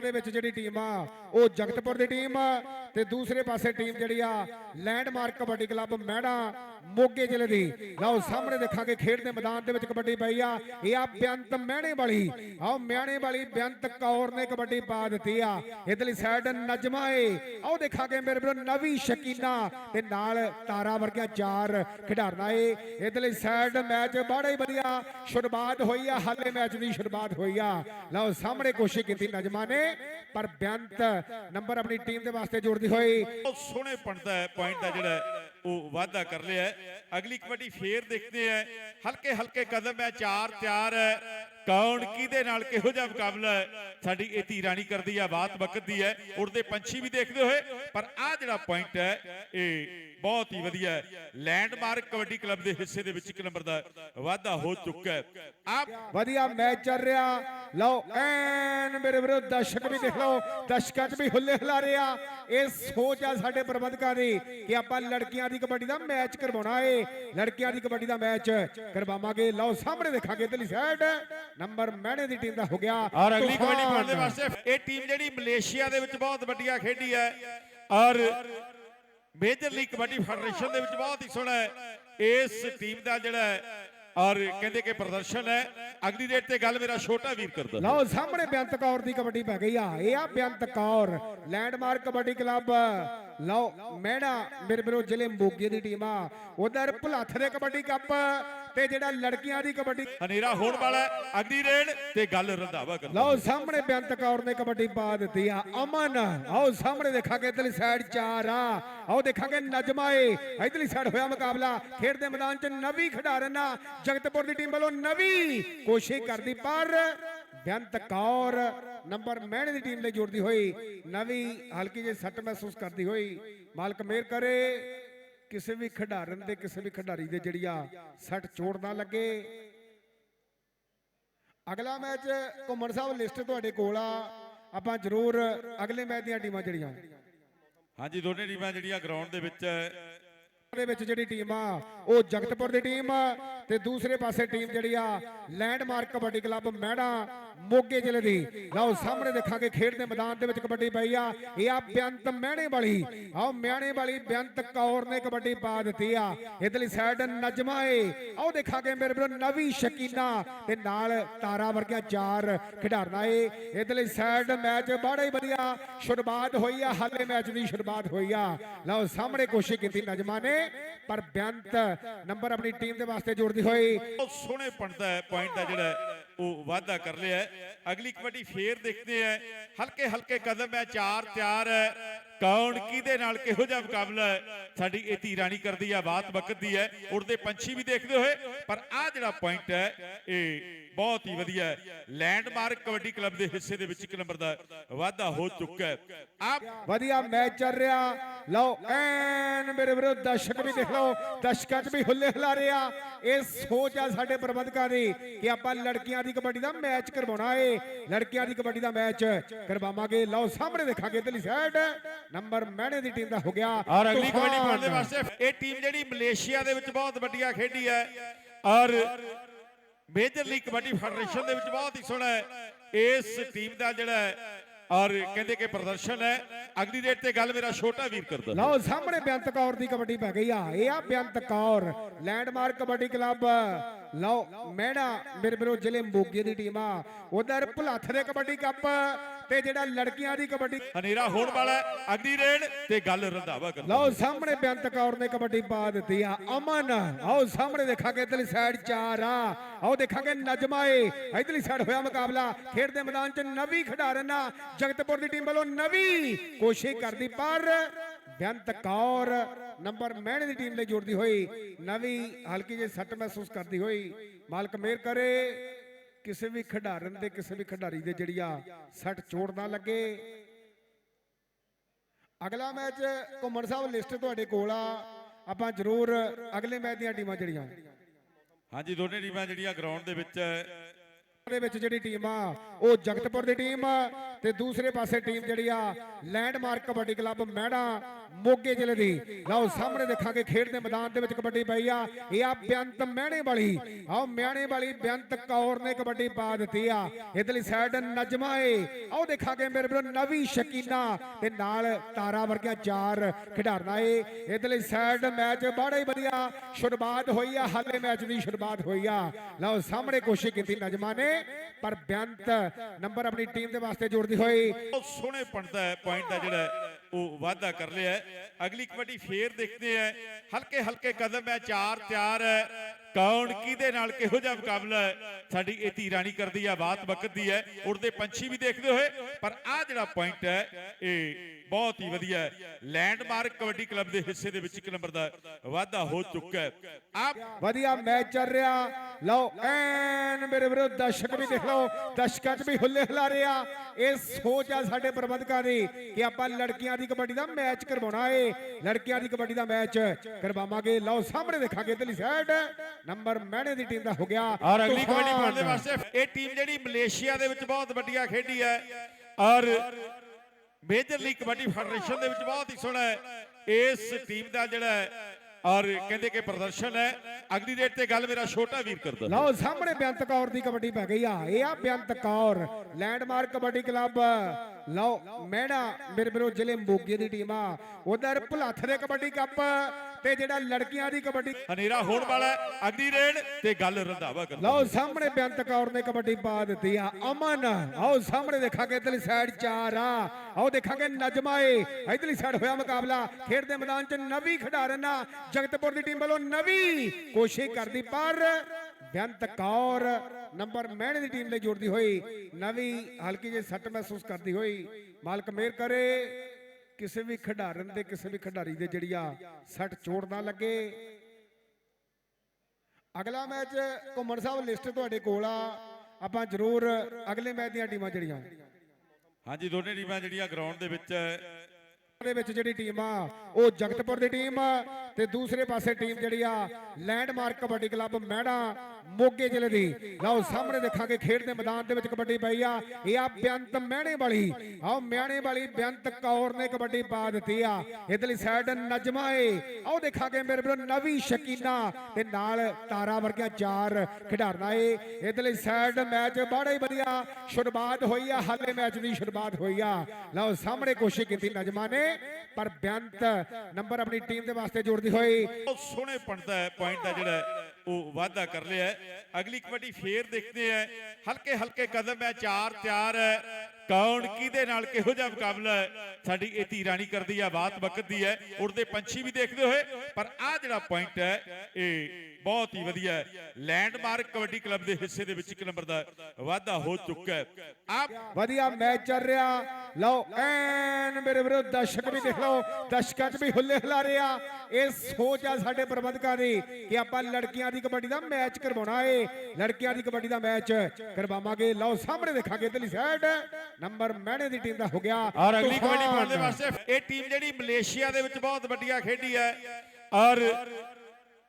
ਦੇ ਵਿੱਚ ਜਿਹੜੀ ਟੀਮ ਆ, ਉਹ ਜਗਤਪੁਰ ਦੀ ਟੀਮ ਆ ਤੇ ਦੂਸਰੇ ਪਾਸੇ ਟੀਮ ਜਿਹੜੀ ਆ ਲੈਂਡਮਾਰਕ ਕਬੱਡੀ ਕਲੱਬ ਮਹਿਣਾ ਮੋਗੇ ਜ਼ਿਲ੍ਹੇ ਦੀ। ਲਓ ਸਾਹਮਣੇ ਦੇਖਾਂਗੇ ਖੇਡ ਦੇ ਮੈਦਾਨ ਦੇ ਵਿੱਚ ਕਬੱਡੀ ਪਈ ਆ। ਇਹ ਆ ਬੇਅੰਤ ਮਹਿਣੇ ਵਾਲੀ ਆਓ ਮਹਿਣੇ ਵਾਲੀ ਬੇਅੰਤ ਕੌਰ ਨੇ ਕਬੱਡੀ ਪਾ ਦਿੱਤੀ ਆ। ਇਧਰਲੀ ਸਾਈਡ ਨਜਮਾ ਏ। ਆਓ ਦੇਖਾਂਗੇ ਮੇਰੇ ਵੀਰੋ ਨਵੀ ਸ਼ਕੀਨਾ ਤੇ ਨਾਲ ਤਾਰਾ ਵਰਗਿਆ ਚਾਰ ਖਿਡਾਰਨਾ ਏ। ਇਧਰਲੀ ਸਾਈਡ ਮੈਚ ਬੜਾ ਹੀ ਵਧੀਆ। ਸ਼ੁਰੂਆਤ ਹੋਈ ਆ, ਹਾਲੇ ਮੈਚ ਦੀ ਸ਼ੁਰੂਆਤ ਹੋਈ ਆ। ਲਓ ਸਾਹਮਣੇ ਕੋਸ਼ਿਸ਼ ਕੀਤੀ ਨਜਮਾ ਨੇ। ਪਰ ਬੇਅੰਤ ਨੰਬਰ ਆਪਣੀ ਟੀਮ ਦੇ ਵਾਸਤੇ ਜੋੜਦੀ ਹੋਈ। ਬਹੁਤ ਸੋਹਣੇ ਪੰਡਦਾ ਹੈ ਪੁਆਇੰਟ ਦਾ ਜਿਹੜਾ ਹੈ, ਉਹ ਵਾਅਦਾ ਕਰ ਲਿਆ ਹੈ। ਅਗਲੀ ਕਬੱਡੀ ਫੇਰ ਦੇਖਦੇ ਆ ਹਲਕੇ ਹਲਕੇ ਕਦਮ ਹੈ ਚਾਰ ਤਿਆਰ ਹੈ। ਕੌਣ ਕਿਹਦੇ ਨਾਲ ਕਿਹੋ ਜਿਹਾ ਮੁਕਾਬਲਾ ਹੈ? ਸਾਡੀ ਇਹ ਧੀਰਾਣੀ ਕਰਦੀ ਹੈ ਬਾਤ ਬਕਦੀ ਹੈ, ਉੜਦੇ ਪੰਛੀ ਵੀ ਦੇਖਦੇ ਹੋਏ। ਪਰ ਆਹ ਜਿਹੜਾ ਪੁਆਇੰਟ ਹੈ, ਇਹ ਬਹੁਤ ਹੀ ਵਧੀਆ ਹੈ। ਲੈਂਡਮਾਰਕ ਕਬੱਡੀ ਕਲੱਬ ਦੇ ਹਿੱਸੇ ਦੇ ਵਿੱਚ ਇੱਕ ਨੰਬਰ ਦਾ ਵਾਅਦਾ ਹੋ ਚੁੱਕਾ ਹੈ। ਆਪ ਵਧੀਆ ਮੈਚ ਚੱਲ ਰਿਹਾ। ਲਓ, ਐਨ ਮੇਰੇ ਵਿਰੁੱਧ ਦਰਸ਼ਕ ਵੀ ਦੇਖ ਲਓ, ਦਰਸ਼ਕਾਂ 'ਚ ਵੀ ਹੁੱਲੇ ਹਿਲਾ ਰਿਹਾ ਇਹ ਸੋਚ ਆ ਸਾਡੇ ਪ੍ਰਬੰਧਕਾਂ ਦੀ ਕਿ ਆਪਾਂ ਲੜਕੀਆਂ ਦੀ ਕਬੱਡੀ ਦਾ ਮੈਚ ਕਰਵਾਉਣਾ ਏ। ਲੜਕੀਆਂ ਦੀ ਕਬੱਡੀ ਦਾ ਮੈਚ ਕਰਵਾਵਾਂਗੇ। ਲਓ, ਸਾਹਮਣੇ ਦੇਖਾਂਗੇ, ਇਧਰਲੀ ਸਾਈਡ ਨੰਬਰ ਮਹਿਣੇ ਦੀ ਟੀਮ ਦਾ ਹੋ ਗਿਆ ਔਰ ਅਗਲੀ ਕਬੱਡੀ। ਪਾਉਣ ਦੇ ਵਾਸਤੇ। ਇਹ ਟੀਮ ਜਿਹੜੀ ਮਲੇਸ਼ੀਆ ਦੇ ਵਿੱਚ ਬਹੁਤ ਵੱਡੀਆਂ ਖੇਡੀ ਹੈ। ਔਰ ਮੇਜਰ ਲੀਗ ਕਬੱਡੀ ਫੈਡਰੇਸ਼ਨ ਦੇ ਵਿੱਚ ਬਹੁਤ ਹੀ ਸੋਹਣਾ ਹੈ। ਇਸ ਟੀਮ ਦਾ ਜਿਹੜਾ ਹੈ ਔਰ ਕਹਿੰਦੇ ਕਿ ਪ੍ਰਦਰਸ਼ਨ ਹੈ। ਅਗਲੀ ਰੇਟ ਤੇ ਗੱਲ ਮੇਰਾ ਛੋਟਾ ਵੀਰ ਕਰਦਾ ਲਓ ਸਾਹਮਣੇ ਬੇਅੰਤ ਕੌਰ ਦੀ ਕਬੱਡੀ ਪੈ ਗਈ ਆ। ਇਹ ਆ ਬੇਅੰਤ ਕੌਰ ਲੈਂਡਮਾਰਕ ਕਬੱਡੀ ਕਲੱਬ। ਲਓ ਮਹਿਣਾ ਮੇਰੇ ਵੀਰੋ ਜ਼ਿਲ੍ਹੇ ਮੋਗੇ ਦੀ ਟੀਮ ਆ। ਉਧਰ ਭੁਲੱਥ ਦੇ ਕਬੱਡੀ ਕੱਪ। ਤੇ ਜਿਹੜਾ ਲੜਕੀਆਂ ਦੀ ਕਬੱਡੀ ਹਨੇਰਾ ਹੋਣ ਵਾਲਾ ਅਗਲੀ ਰੇਡ ਤੇ ਗੱਲ ਰੰਧਾਵਾ ਕਰਦਾ ਲਓ ਸਾਹਮਣੇ ਬੇਅੰਤ ਕੌਰ ਨੇ ਕਬੱਡੀ ਪਾ ਦਿੱਤੀ ਆ ਅਮਨ ਆਓ ਸਾਹਮਣੇ ਦੇਖਾਂਗੇ ਇਧਰਲੀ ਸਾਈਡ ਚਾਰ ਆ ਆਓ ਦੇਖਾਂਗੇ ਨਜਮਾ ਏ ਇਧਰਲੀ ਸਾਈਡ ਹੋਇਆ ਮੁਕਾਬਲਾ ਖੇਡ ਦੇ ਮੈਦਾਨ 'ਚ ਨਵੀ ਖਿਡਾਰਨ ਆ ਜਗਤਪੁਰ ਦੀ ਟੀਮ ਵੱਲੋਂ ਨਵੀ ਕੋਸ਼ਿਸ਼ ਕਰਦੀ ਪਰ ਬੇਅੰਤ ਕੌਰ ਨੰਬਰ ਮਹਿਣੇ ਦੀ ਟੀਮ ਲਈ ਜੋੜਦੀ ਹੋਈ ਨਵੀ ਹਲਕੀ ਜਿਹੀ ਸੱਟ ਮਹਿਸੂਸ ਕਰਦੀ ਹੋਈ ਮਾਲਕ ਮਿਹਰ ਕਰੇ। ਕਿਸੇ ਵੀ ਖਿਡਾਰਨ ਦੇ ਕਿਸੇ ਵੀ ਖਿਡਾਰੀ ਦੇ ਜਿਹੜੀ ਆ ਸੱਟ ਚੋਟ ਨਾ ਲੱਗੇ। ਅਗਲਾ ਮੈਚ ਘੁੰਮਣ ਸਾਹਿਬ ਲਿਸਟ ਤੁਹਾਡੇ ਕੋਲ ਆ। ਆਪਾਂ ਜ਼ਰੂਰ ਅਗਲੇ ਮੈਚ ਦੀਆਂ ਟੀਮਾਂ ਜਿਹੜੀਆਂ। ਹਾਂਜੀ ਦੋਨੇ ਟੀਮਾਂ ਜਿਹੜੀਆਂ ਗਰਾਊਂਡ ਦੇ ਵਿੱਚ ਦੇ ਵਿੱਚ ਜਿਹੜੀ ਟੀਮ ਆ ਉਹ ਜਗਤਪੁਰ ਦੀ ਟੀਮ ਆ ਤੇ ਦੂਸਰੇ ਪਾਸੇ ਟੀਮ ਜਿਹੜੀ ਆ ਲੈਂਡਮਾਰਕ ਕਬੱਡੀ ਕਲੱਬ ਮਹਿਣਾ ਮੋਗੇ ਜ਼ਿਲ੍ਹੇ ਦੀ। ਲਓ, ਸਾਹਮਣੇ ਦੇਖਾਂਗੇ ਖੇਡ ਦੇ ਮੈਦਾਨ ਦੇ ਵਿੱਚ ਕਬੱਡੀ ਪਈ ਆ। ਇਹ ਆ ਬੇਅੰਤ ਮਹਿਣੇ ਵਾਲੀ। ਆਓ ਮਹਿਣੇ ਵਾਲੀ ਬੇਅੰਤ ਕੌਰ ਨੇ ਕਬੱਡੀ ਪਾ ਦਿੱਤੀ ਆ। ਇਧਰਲੀ ਸਾਈਡ ਨਜਮਾ ਏ। ਆਓ ਦੇਖਾਂਗੇ ਮੇਰੇ ਵੀਰੋ, ਨਵੀ ਸ਼ਕੀਨਾ। ਤੇ ਨਾਲ ਤਾਰਾ ਵਰਗੀਆਂ ਚਾਰ ਖਿਡਾਰਨਾ ਏ। ਇਧਰਲੀ ਸਾਈਡ ਮੈਚ ਬੜਾ ਹੀ ਵਧੀਆ। ਸ਼ੁਰੂਆਤ ਹੋਈ ਆ, ਹਾਲੇ ਮੈਚ ਦੀ ਸ਼ੁਰੂਆਤ ਹੋਈ ਆ। ਲਓ, ਸਾਹਮਣੇ ਕੋਸ਼ਿਸ਼ ਕੀਤੀ ਨਜਮਾ ਨੇ, ਪਰ ਬੇਅੰਤ ਨੰਬਰ ਆਪਣੀ ਟੀਮ ਦੇ ਵਾਸਤੇ ਜੋੜਦੀ ਹੋਈ। ਸੋਹਣੇ ਪੰਡਦਾ ਪੁਆਇੰਟ ਦਾ ਜਿਹੜਾ। ਉਹ ਵਾਅਦਾ ਕਰ ਲਿਆ ਹੈ। ਅਗਲੀ ਕਬੱਡੀ ਫੇਰ ਦੇਖਦੇ ਆ ਹਲਕੇ ਹਲਕੇ ਕਦਮ ਹੈ, ਚਾਰ ਤਿਆਰ ਹੈ ਕੌਣ ਕਿਹਦੇ ਨਾਲ ਕਿਹੋ ਜਿਹਾ ਮੁਕਾਬਲਾ ਹੈ? ਸਾਡੀ ਇਹ ਧੀ ਰਾਣੀ ਕਰਦੀ ਹੈ ਬਾਤ ਬਕਦੀ ਹੈ। ਉੜਦੇ ਪੰਛੀ ਵੀ ਦੇਖਦੇ ਹੋਏ, ਪਰ ਆਹ ਜਿਹੜਾ ਪੁਆਇੰਟ ਹੈ, ਇਹ ਬਹੁਤ ਹੀ ਵਧੀਆ ਹੈ। ਲੈਂਡਮਾਰਕ ਕਬੱਡੀ ਕਲੱਬ ਦੇ ਹਿੱਸੇ ਦੇ ਵਿੱਚ ਇੱਕ ਨੰਬਰ ਦਾ ਵਾਅਦਾ ਹੋ ਚੁੱਕਾ ਹੈ। ਆਪ ਵਧੀਆ ਮੈਚ ਚੱਲ ਰਿਹਾ। ਲਓ, ਐਨ ਮੇਰੇ ਵਿਰੁੱਧ ਦਰਸ਼ਕ ਵੀ ਦੇਖ ਲਓ, ਦਰਸ਼ਕਾਂ 'ਚ ਵੀ ਹੁੱਲੇ ਹਿਲਾ ਰਿਹਾ। ਇਹ ਸੋਚ ਆ ਸਾਡੇ ਪ੍ਰਬੰਧਕਾਂ ਦੀ ਕਿ ਆਪਾਂ ਲੜਕੀਆਂ ਦੀ ਕਬੱਡੀ ਦਾ ਮੈਚ ਕਰਵਾਉਣਾ ਏ। ਲੜਕੀਆਂ ਦੀ ਕਬੱਡੀ ਦਾ ਮੈਚ ਕਰਵਾਵਾਂਗੇ। ਲਓ, ਸਾਹਮਣੇ ਦੇਖਾਂਗੇ ਇਧਰਲੀ ਸਾਈਡ ਨੰਬਰ ਮਹਿਣੇ ਦੀ ਟੀਮ ਦਾ ਹੋ ਗਿਆ। ਔਰ ਅਗਲੀ। ਕਬੱਡੀ ਪਾਉਣ ਦੇ ਵਾਸਤੇ ਇਹ ਟੀਮ ਜਿਹੜੀ ਮਲੇਸ਼ੀਆ ਦੇ ਵਿੱਚ ਬਹੁਤ ਵੱਡੀਆਂ ਖੇਡੀ ਹੈ ਔਰ ਮੇਜਰ ਲੀਗ ਕਬੱਡੀ ਫੈਡਰੇਸ਼ਨ ਦੇ ਵਿੱਚ ਬਹੁਤ ਹੀ ਸੋਹਣਾ ਹੈ। ਇਸ ਟੀਮ ਦਾ ਜਿਹੜਾ ਹੈ ਔਰ ਕਹਿੰਦੇ ਕਿ ਪ੍ਰਦਰਸ਼ਨ ਹੈ। ਅਗਲੀ ਰੇਟ ਤੇ ਗੱਲ ਮੇਰਾ ਛੋਟਾ ਵੀਰ ਕਰਦਾ। ਲਓ ਸਾਹਮਣੇ ਬੇਅੰਤ ਕੌਰ ਦੀ ਕਬੱਡੀ ਪੈ ਗਈ ਆ। ਇਹ ਆ ਬੇਅੰਤ ਕੌਰ ਲੈਂਡਮਾਰਕ ਕਬੱਡੀ ਕਲੱਬ। ਲਓ ਮਹਿਣਾ ਮੇਰੇ ਵੀਰੋ ਜ਼ਿਲ੍ਹੇ ਮੋਗੇ ਦੀ ਟੀਮ ਆ। ਉਧਰ ਭੁਲੱਥ ਦੇ ਕਬੱਡੀ ਕੱਪ। ਤੇ ਜਿਹੜਾ ਲੜਕੀਆਂ ਦੀ ਕਬੱਡੀ ਹਨੇਰਾ ਹੋਣ ਵਾਲਾ ਹੈ ਅਗਲੀ ਰੇਡ ਤੇ ਗੱਲ ਰੰਧਾਵਾ ਕਰਦਾ ਲਓ ਸਾਹਮਣੇ ਬੇਅੰਤ ਕੌਰ ਨੇ ਕਬੱਡੀ ਪਾ ਦਿੱਤੀ ਆ ਅਮਨ ਆਓ ਸਾਹਮਣੇ ਦੇਖਾਂਗੇ ਇਧਰਲੀ ਸਾਈਡ ਚਾਰ ਆ ਆਓ ਦੇਖਾਂਗੇ ਨਜਮਾ ਏ ਇਧਰਲੀ ਸਾਈਡ ਹੋਇਆ ਮੁਕਾਬਲਾ ਖੇਡ ਦੇ ਮੈਦਾਨ 'ਚ ਨਵੀ ਖਿਡਾਰਨ ਆ ਜਗਤਪੁਰ ਦੀ ਟੀਮ ਵੱਲੋਂ ਨਵੀ ਕੋਸ਼ਿਸ਼ ਕਰਦੀ ਪਰ ਬੇਅੰਤ ਕੌਰ ਨੰਬਰ ਮਹਿਣੇ ਦੀ ਟੀਮ ਲਈ ਜੋੜਦੀ ਹੋਈ ਨਵੀ ਹਲਕੀ ਜਿਹੀ ਸੱਟ ਮਹਿਸੂਸ ਕਰਦੀ ਹੋਈ ਮਾਲਕ ਮਿਹਰ ਕਰੇ ਕਿਸੇ ਵੀ ਖਿਡਾਰਨ ਦੇ, ਕਿਸੇ ਵੀ ਖਿਡਾਰੀ ਦੇ ਜਿਹੜੀ ਆ ਸੱਟ ਚੋੜ ਨਾ ਲੱਗੇ। ਅਗਲਾ ਮੈਚ ਘੁੰਮਣ ਸਾਹਿਬ ਲਿਸਟ ਤੁਹਾਡੇ ਕੋਲ ਆ। ਆਪਾਂ ਜ਼ਰੂਰ ਅਗਲੇ ਮੈਚ ਦੀਆਂ ਟੀਮਾਂ ਜਿਹੜੀਆਂ। ਹਾਂਜੀ, ਦੋਨੇ ਟੀਮਾਂ ਜਿਹੜੀਆਂ ਗਰਾਊਂਡ ਦੇ ਵਿੱਚ ਦੇ ਵਿੱਚ ਜਿਹੜੀ ਟੀਮ ਆ, ਉਹ ਜਗਤਪੁਰ ਦੀ ਟੀਮ ਆ ਤੇ ਦੂਸਰੇ ਪਾਸੇ ਟੀਮ ਜਿਹੜੀ ਆ ਲੈਂਡਮਾਰਕ ਕਬੱਡੀ ਕਲੱਬ ਮਹਿਣਾ ਮੋਗੇ ਜ਼ਿਲ੍ਹੇ ਦੀ। ਲਓ, ਸਾਹਮਣੇ ਦੇਖਾਂਗੇ ਖੇਡ ਦੇ ਮੈਦਾਨ ਦੇ ਵਿੱਚ ਕਬੱਡੀ ਪਈ ਆ। ਇਹ ਆ ਬੇਅੰਤ ਮਹਿਣੇ ਵਾਲੀ। ਆਓ, ਮਹਿਣੇ ਵਾਲੀ ਬੇਅੰਤ ਕੌਰ ਨੇ ਕਬੱਡੀ ਪਾ ਦਿੱਤੀ ਆ। ਇਧਰਲੀ ਸਾਈਡ ਨਜਮਾ ਏ। ਆਓ, ਦੇਖਾਂਗੇ ਮੇਰੇ ਵੀਰੋ, ਨਵੀ ਸ਼ਕੀਨਾ ਤੇ ਨਾਲ ਤਾਰਾ ਵਰਗੀਆਂ ਚਾਰ ਖਿਡਾਰਨਾ ਏ। ਇਧਰਲੀ ਸਾਈਡ ਮੈਚ ਬੜਾ ਹੀ ਵਧੀਆ। ਸ਼ੁਰੂਆਤ ਹੋਈ ਆ, ਹਾਲੇ ਮੈਚ ਦੀ ਸ਼ੁਰੂਆਤ ਹੋਈ ਆ। ਲਓ, ਸਾਹਮਣੇ ਕੋਸ਼ਿਸ਼ ਕੀਤੀ ਨਜਮਾ ਨੇ। ਪਰ ਬੇਅੰਤ ਨੰਬਰ ਆਪਣੀ ਟੀਮ ਦੇ ਵਾਸਤੇ ਜੋੜਦੀ ਹੋਈ। ਬਹੁਤ ਸੋਹਣੇ ਪੰਡਦਾ ਹੈ ਪੁਆਇੰਟ ਦਾ ਜਿਹੜਾ ਉਹ ਵਾਅਦਾ ਕਰ ਲਿਆ ਹੈ। ਅਗਲੀ ਕਬੱਡੀ ਫੇਰ ਦੇਖਦੇ ਹੈ। ਹਲਕੇ ਹਲਕੇ ਕਦਮ ਹੈ, ਚਾਰ ਤਿਆਰ ਹੈ। ਕੌਣ ਕਿਹਦੇ ਨਾਲ ਕਿਹੋ ਜਿਹਾ ਮੁਕਾਬਲਾ ਹੈ? ਸਾਡੀ ਇਹ ਧੀਰਾਣੀ ਕਰਦੀ ਹੈ ਬਾਤ ਬਕਦੀ ਹੈ, ਉੜਦੇ ਪੰਛੀ ਵੀ ਦੇਖਦੇ ਹੋਏ। ਪਰ ਆਹ ਜਿਹੜਾ ਪੁਆਇੰਟ ਹੈ, ਇਹ ਬਹੁਤ ਹੀ ਵਧੀਆ ਹੈ। ਲੈਂਡਮਾਰਕ ਕਬੱਡੀ ਕਲੱਬ ਦੇ ਹਿੱਸੇ ਦੇ ਵਿੱਚ ਇੱਕ ਨੰਬਰ ਦਾ ਵਾਅਦਾ ਹੋ ਚੁੱਕਾ ਹੈ। ਆਪ ਵਧੀਆ ਮੈਚ ਚੱਲ ਰਿਹਾ। ਲਓ, ਐਨ ਮੇਰੇ ਵਿਰੁੱਧ ਦਰਸ਼ਕ ਵੀ ਦੇਖ ਲਓ, ਦਰਸ਼ਕਾਂ 'ਚ ਵੀ ਹੁੱਲੇ ਹੁਲਾ ਰਿਹਾ। ਇਹ ਸੋਚ ਆ ਸਾਡੇ ਪ੍ਰਬੰਧਕਾਂ ਦੀ ਕਿ ਆਪਾਂ ਲੜਕੀਆਂ ਦੀ ਕਬੱਡੀ ਦਾ ਮੈਚ ਕਰਵਾਉਣਾ ਏ। ਲੜਕੀਆਂ ਦੀ ਕਬੱਡੀ ਦਾ ਮੈਚ ਕਰਵਾਵਾਂਗੇ। ਲਓ, ਸਾਹਮਣੇ ਦੇਖਾਂਗੇ, ਇਧਰਲੀ ਸਾਈਡ ਨੰਬਰ ਮਹਿਣੇ ਦੀ ਟੀਮ ਦਾ ਹੋ ਗਿਆ ਔਰ ਅਗਲੀ ਕਬੱਡੀ ਪਾਉਣ ਦੇ। ਵਾਸਤੇ ਇਹ ਟੀਮ ਜਿਹੜੀ ਮਲੇਸ਼ੀਆ ਦੇ ਵਿੱਚ ਬਹੁਤ ਵੱਡੀਆਂ ਖੇਡੀ ਹੈ। ਔਰ ਮੇਜਰ ਲੀਗ ਕਬੱਡੀ ਫੈਡਰੇਸ਼ਨ ਦੇ ਵਿੱਚ ਬਹੁਤ ਹੀ ਸੋਹਣਾ ਹੈ। ਇਸ ਟੀਮ ਦਾ ਜਿਹੜਾ ਹੈ ਔਰ ਕਹਿੰਦੇ ਕਿ ਪ੍ਰਦਰਸ਼ਨ ਹੈ। ਅਗਲੀ ਡੇਟ ਤੇ ਗੱਲ ਮੇਰਾ ਛੋਟਾ ਵੀਰ ਕਰਦਾ। ਲਓ ਸਾਹਮਣੇ ਬੇਅੰਤ ਕੌਰ ਦੀ ਕਬੱਡੀ ਪੈ ਗਈ ਆ। ਇਹ ਆ ਬੇਅੰਤ ਕੌਰ ਲੈਂਡਮਾਰਕ ਕਬੱਡੀ ਕਲੱਬ। ਲਓ ਮਹਿੜਾ ਮੇਰੇ ਵੀਰੋ ਜ਼ਿਲ੍ਹੇ ਮੋਗੇ ਦੀ ਟੀਮ ਆ। ਉਧਰ ਭੁਲੱਥ ਦੇ ਕਬੱਡੀ ਕੱਪ ਤੇ ਜਿਹੜਾ ਲੜਕੀਆਂ ਦੀ ਕਬੱਡੀ ਹਨੇਰਾ ਹੋਣ ਵਾਲਾ ਅਗਲੀ ਰੇਡ ਤੇ ਗੱਲ ਰੰਧਾਵਾ ਕਰਦਾ ਲਓ ਸਾਹਮਣੇ ਬੇਅੰਤ ਕੌਰ ਨੇ ਕਬੱਡੀ ਪਾ ਦਿੱਤੀ ਆ ਅਮਨ ਆਓ ਸਾਹਮਣੇ ਦੇਖਾਂਗੇ ਇਧਰਲੀ ਸਾਈਡ ਚਾਰ ਆ। ਆਓ ਦੇਖਾਂਗੇ ਨਜਮਾ ਏ ਇਧਰਲੀ ਸਾਈਡ ਹੋਇਆ ਮੁਕਾਬਲਾ। ਖੇਡ ਦੇ ਮੈਦਾਨ 'ਚ ਨਵੀਂ ਖਿਡਾਰਨ ਆ ਜਗਤਪੁਰ ਦੀ ਟੀਮ ਵੱਲੋਂ ਨਵੀਂ ਕੋਸ਼ਿਸ਼ ਕਰਦੀ ਪਰ ਬੇਅੰਤ ਕੌਰ ਨੰਬਰ ਮਹਿਣੇ ਦੀ ਟੀਮ ਲਈ ਜੋੜਦੀ ਹੋਈ, ਨਵੀਂ ਹਲਕੀ ਜਿਹੀ ਸੱਟ ਮਹਿਸੂਸ ਕਰਦੀ ਹੋਈ। ਮਾਲਕ ਮਿਹਰ ਕਰੇ, ਕਿਸੇ ਵੀ ਖਿਡਾਰਨ ਦੇ, ਕਿਸੇ ਵੀ ਖਿਡਾਰੀ ਦੇ ਜਿਹੜੀ ਆ ਸੱਟ ਚੋੜ ਨਾ ਲੱਗੇ। ਅਗਲਾ ਮੈਚ ਘੁੰਮਣ ਸਾਹਿਬ ਲਿਸਟ ਤੁਹਾਡੇ ਕੋਲ ਆ। ਆਪਾਂ ਜ਼ਰੂਰ ਅਗਲੇ ਮੈਚ ਦੀਆਂ ਟੀਮਾਂ ਜਿਹੜੀਆਂ। ਹਾਂਜੀ, ਦੋਨੇ ਟੀਮਾਂ ਜਿਹੜੀਆਂ ਗਰਾਊਂਡ ਦੇ ਵਿੱਚ ਦੇ ਵਿੱਚ ਜਿਹੜੀ ਟੀਮ ਆ, ਉਹ ਜਗਤਪੁਰ ਦੀ ਟੀਮ ਆ ਤੇ ਦੂਸਰੇ ਪਾਸੇ ਟੀਮ ਜਿਹੜੀ ਆ ਲੈਂਡਮਾਰਕ ਕਬੱਡੀ ਕਲੱਬ ਮਹਿਣਾ ਮੋਗੇ ਜ਼ਿਲ੍ਹੇ ਦੀ। ਲਓ ਸਾਹਮਣੇ ਦੇਖਾਂਗੇ ਖੇਡ ਦੇ ਮੈਦਾਨ ਦੇ ਵਿੱਚ ਕਬੱਡੀ ਪਈ ਆ, ਇਹ ਆ ਬੇਅੰਤ ਮਹਿਣੇ ਵਾਲੀ ਆਓ ਮਹਿਣੇ ਵਾਲੀ ਬੇਅੰਤ ਕੌਰ ਨੇ ਕਬੱਡੀ ਪਾ ਦਿੱਤੀ ਆ। ਇਧਰਲੀ ਸਾਈਡ ਨਜਮਾ ਏ। ਆਓ ਦੇਖਾਂਗੇ ਮੇਰੇ ਵੀਰੋ ਨਵੀਂ ਸ਼ਕੀਨਾ ਤੇ ਨਾਲ ਤਾਰਾ ਵਰਗਿਆ ਚਾਰ ਖਿਡਾਰਨਾ ਏ। ਇਧਰਲੀ ਸਾਈਡ ਮੈਚ ਬੜਾ ਹੀ ਵਧੀਆ। ਸ਼ੁਰੂਆਤ ਹੋਈ ਆ, ਹਾਲੇ ਮੈਚ ਦੀ ਸ਼ੁਰੂਆਤ ਹੋਈ ਆ। ਲਓ ਸਾਹਮਣੇ ਕੋਸ਼ਿਸ਼ ਕੀਤੀ ਨਜਮਾ ਨੇ। ਪਰ ਬੇਅੰਤ ਨੰਬਰ ਆਪਣੀ ਟੀਮ ਦੇ ਵਾਸਤੇ ਜੋੜਦੀ ਹੋਈ। ਬਹੁਤ ਸੋਹਣੇ ਪੰਡਦਾ ਹੈ ਪੁਆਇੰਟ ਦਾ ਜਿਹੜਾ ਉਹ ਵਾਅਦਾ ਕਰ ਲਿਆ ਹੈ। ਅਗਲੀ ਕਬੱਡੀ ਫੇਰ ਦੇਖਦੇ ਹੈ। ਹਲਕੇ ਹਲਕੇ ਕਦਮ ਹੈ, ਚਾਰ ਤਿਆਰ ਹੈ। ਕੌਣ ਕਿਹਦੇ ਨਾਲ ਕਿਹੋ ਜਿਹਾ ਮੁਕਾਬਲਾ ਹੈ? ਸਾਡੀ ਇਹ ਧੀਰਾਣੀ ਕਰਦੀ ਹੈ ਬਾਤ ਬਕਦੀ ਹੈ। ਉੜਦੇ ਪੰਛੀ ਵੀ ਦੇਖਦੇ ਹੋਏ, ਪਰ ਆਹ ਜਿਹੜਾ ਪੁਆਇੰਟ ਹੈ, ਇਹ ਬਹੁਤ ਹੀ ਵਧੀਆ ਹੈ। ਲੈਂਡਮਾਰਕ ਕਬੱਡੀ ਕਲੱਬ ਦੇ ਹਿੱਸੇ ਦੇ ਵਿੱਚ ਇੱਕ ਨੰਬਰ ਦਾ ਵਾਅਦਾ ਹੋ ਚੁੱਕਾ ਹੈ। ਆਪ ਵਧੀਆ ਮੈਚ ਚੱਲ ਰਿਹਾ। ਲਓ, ਐਨ ਮੇਰੇ ਵਿਰੁੱਧ ਦਰਸ਼ਕ ਵੀ ਦੇਖ ਲਓ, ਦਰਸ਼ਕਾਂ 'ਚ ਵੀ ਹੁੱਲੇ ਹੁਲਾ ਰਿਹਾ। ਇਹ ਸੋਚ ਆ ਸਾਡੇ ਪ੍ਰਬੰਧਕਾਂ ਦੀ ਕਿ ਆਪਾਂ ਲੜਕੀਆਂ ਦੀ ਕਬੱਡੀ ਦਾ ਮੈਚ ਕਰਵਾਉਣਾ ਏ। ਲੜਕੀਆਂ ਦੀ ਕਬੱਡੀ ਦਾ ਮੈਚ ਕਰਵਾਵਾਂਗੇ। ਲਓ, ਸਾਹਮਣੇ ਦੇਖਾਂਗੇ ਇਧਰਲੀ ਸਾਈਡ ਨੰਬਰ ਮਹਿਣੇ ਦੀ ਟੀਮ ਦਾ ਹੋ ਗਿਆ। ਔਰ ਅਗਲੀ ਕਬੱਡੀ ਪਾਉਣ ਦੇ। ਵਾਸਤੇ ਇਹ ਟੀਮ ਜਿਹੜੀ ਮਲੇਸ਼ੀਆ ਦੇ ਵਿੱਚ ਬਹੁਤ ਵੱਡੀਆਂ ਖੇਡੀ ਹੈ। ਔਰ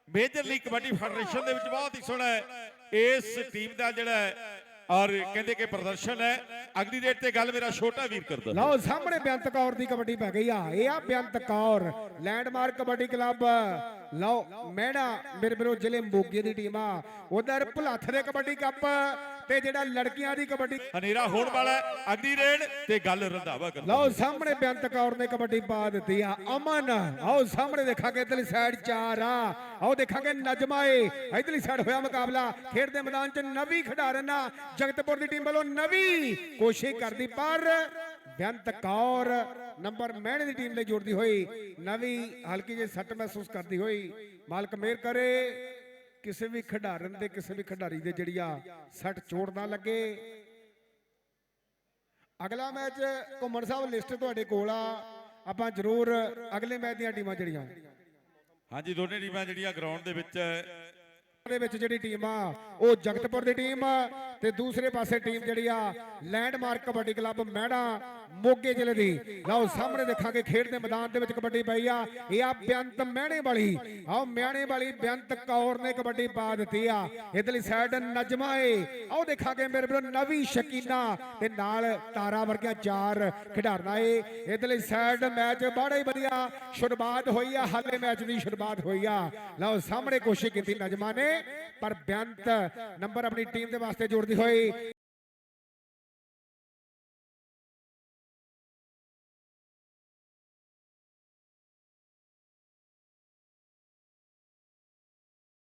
ਮੇਜਰ ਲੀਗ ਕਬੱਡੀ ਫੈਡਰੇਸ਼ਨ ਦੇ ਵਿੱਚ ਬਹੁਤ ਹੀ ਸੋਹਣਾ ਹੈ। ਇਸ ਟੀਮ ਦਾ ਜਿਹੜਾ ਔਰ ਕਹਿੰਦੇ ਕਿ ਪ੍ਰਦਰਸ਼ਨ ਹੈ। ਅਗਲੀ ਡੇਟ ਤੇ ਗੱਲ ਮੇਰਾ ਛੋਟਾ ਵੀਰ ਕਰਦਾ। ਲਓ ਸਾਹਮਣੇ ਬੇਅੰਤ ਕੌਰ ਦੀ ਕਬੱਡੀ ਪੈ ਗਈ ਆ। ਇਹ ਆ ਬੇਅੰਤ ਕੌਰ ਲੈਂਡਮਾਰਕ ਕਬੱਡੀ ਕਲੱਬ ਲਓ ਮਹਿੜਾ ਮੇਰੇ ਵੀਰੋ ਜ਼ਿਲ੍ਹੇ ਮੋਗੇ ਦੀ ਟੀਮ ਆ। ਉਧਰ ਭੁਲੱਥ ਦੇ ਕਬੱਡੀ ਕੱਪ ਤੇ ਜਿਹੜਾ ਲੜਕੀਆਂ ਦੀ ਕਬੱਡੀ ਹਨੇਰਾ ਹੋਣ ਵਾਲਾ ਹੈ ਅਗਲੀ ਰੇਡ ਤੇ ਗੱਲ ਰੰਧਾਵਾ ਕਰਦਾ ਲਓ ਸਾਹਮਣੇ ਬੇਅੰਤ ਕੌਰ ਨੇ ਕਬੱਡੀ ਪਾ ਦਿੱਤੀ ਆ ਅਮਨ ਆਓ ਸਾਹਮਣੇ ਦੇਖਾਂਗੇ ਇਧਰਲੀ ਸਾਈਡ ਚਾਰ ਆ ਆਓ ਦੇਖਾਂਗੇ ਨਜਮਾ ਏ ਇਧਰਲੀ ਸਾਈਡ ਹੋਇਆ ਮੁਕਾਬਲਾ ਖੇਡ ਦੇ ਮੈਦਾਨ 'ਚ ਨਵੀਂ ਖਿਡਾਰਨ ਆ ਜਗਤਪੁਰ ਦੀ ਟੀਮ ਵੱਲੋਂ ਨਵੀਂ ਕੋਸ਼ਿਸ਼ ਕਰਦੀ ਪਰ ਬੇਅੰਤ ਕੌਰ ਨੰਬਰ ਮਹਿਣੇ ਦੀ ਟੀਮ ਲਈ ਜੋੜਦੀ ਹੋਈ ਨਵੀਂ ਹਲਕੀ ਜਿਹੀ ਸੱਟ ਮਹਿਸੂਸ ਕਰਦੀ ਹੋਈ ਮਾਲਕ ਮਿਹਰ ਕਰੇ। ਕਿਸੇ ਵੀ ਖਿਡਾਰਨ ਦੇ ਕਿਸੇ ਵੀ ਖਿਡਾਰੀ ਦੇ ਜਿਹੜੀ ਆ ਸੱਟ ਚੋਟ ਨਾ ਲੱਗੇ। ਅਗਲਾ ਮੈਚ ਘੁੰਮਣ ਸਾਹਿਬ ਲਿਸਟ ਤੁਹਾਡੇ ਕੋਲ ਆ। ਆਪਾਂ ਜ਼ਰੂਰ ਅਗਲੇ ਮੈਚ ਦੀਆਂ ਟੀਮਾਂ ਜਿਹੜੀਆਂ। ਹਾਂਜੀ ਦੋਨੇ ਟੀਮਾਂ ਜਿਹੜੀਆਂ ਗਰਾਊਂਡ ਦੇ ਵਿੱਚ ਦੇ ਵਿੱਚ ਜਿਹੜੀ ਟੀਮ ਆ ਉਹ ਜਗਤਪੁਰ ਦੀ ਟੀਮ ਤੇ ਦੂਸਰੇ ਪਾਸੇ ਟੀਮ ਜਿਹੜੀ ਆ ਲੈਂਡਮਾਰਕ ਕਬੱਡੀ ਕਲੱਬ ਮਹਿੜਾ ਮੋਗੇ ਜ਼ਿਲ੍ਹੇ ਦੀ। ਲਓ, ਸਾਹਮਣੇ ਦੇਖਾਂਗੇ ਖੇਡ ਦੇ ਮੈਦਾਨ ਦੇ ਵਿੱਚ ਕਬੱਡੀ ਪਈ ਆ। ਇਹ ਆ ਬੇਅੰਤ ਮਹਿਣੇ ਵਾਲੀ। ਆਓ ਮਹਿਣੇ ਵਾਲੀ ਬੇਅੰਤ ਕੌਰ ਨੇ ਕਬੱਡੀ ਪਾ ਦਿੱਤੀ ਆ। ਇਧਰਲੀ ਸਾਈਡ ਨਜਮਾ ਏ। ਆਓ, ਦੇਖਾਂਗੇ ਮੇਰੇ ਵੀਰੋ ਨਵੀ ਸ਼ਕੀਨਾ। ਤੇ ਨਾਲ ਤਾਰਾ ਵਰਗੀਆਂ ਚਾਰ ਖਿਡਾਰਨਾ ਏ। ਇਧਰਲੀ ਸਾਈਡ ਮੈਚ ਬੜਾ ਹੀ ਵਧੀਆ। ਸ਼ੁਰੂਆਤ ਹੋਈ ਆ, ਹਾਲੇ ਮੈਚ ਦੀ ਸ਼ੁਰੂਆਤ ਹੋਈ ਆ। ਲਓ, ਸਾਹਮਣੇ ਕੋਸ਼ਿਸ਼ ਕੀਤੀ ਨਜਮਾ ਨੇ, ਪਰ ਬੇਅੰਤ ਨੰਬਰ ਆਪਣੀ ਟੀਮ ਦੇ ਵਾਸਤੇ ਜੋੜਦੀ ਹੋਈ।